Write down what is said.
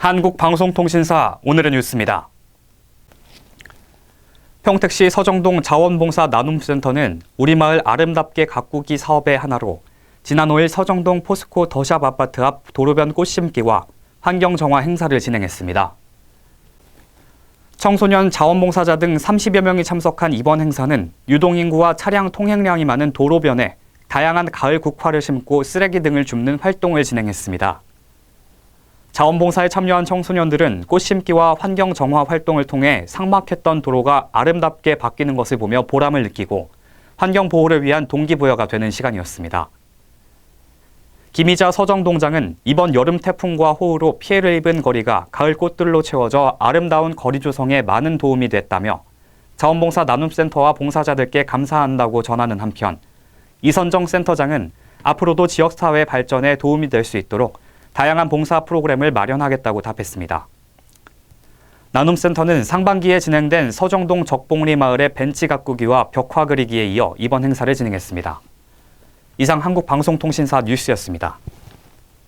한국방송통신사 오늘의 뉴스입니다. 평택시 서정동 자원봉사 나눔센터는 우리 마을 아름답게 가꾸기 사업의 하나로 지난 5일 서정동 포스코 더샵 아파트 앞 도로변 꽃 심기와 환경 정화 행사를 진행했습니다. 청소년 자원봉사자 등 30여 명이 참석한 이번 행사는 유동인구와 차량 통행량이 많은 도로변에 다양한 가을 국화를 심고 쓰레기 등을 줍는 활동을 진행했습니다. 자원봉사에 참여한 청소년들은 꽃 심기와 환경 정화 활동을 통해 삭막했던 도로가 아름답게 바뀌는 것을 보며 보람을 느끼고 환경 보호를 위한 동기부여가 되는 시간이었습니다. 김희자 서정동장은 이번 여름 태풍과 호우로 피해를 입은 거리가 가을 꽃들로 채워져 아름다운 거리 조성에 많은 도움이 됐다며 자원봉사 나눔센터와 봉사자들께 감사한다고 전하는 한편 이선정 센터장은 앞으로도 지역사회 발전에 도움이 될 수 있도록 다양한 봉사 프로그램을 마련하겠다고 답했습니다. 나눔센터는 상반기에 진행된 서정동 적봉리 마을의 벤치 가꾸기와 벽화 그리기에 이어 이번 행사를 진행했습니다. 이상 한국방송통신사 뉴스였습니다.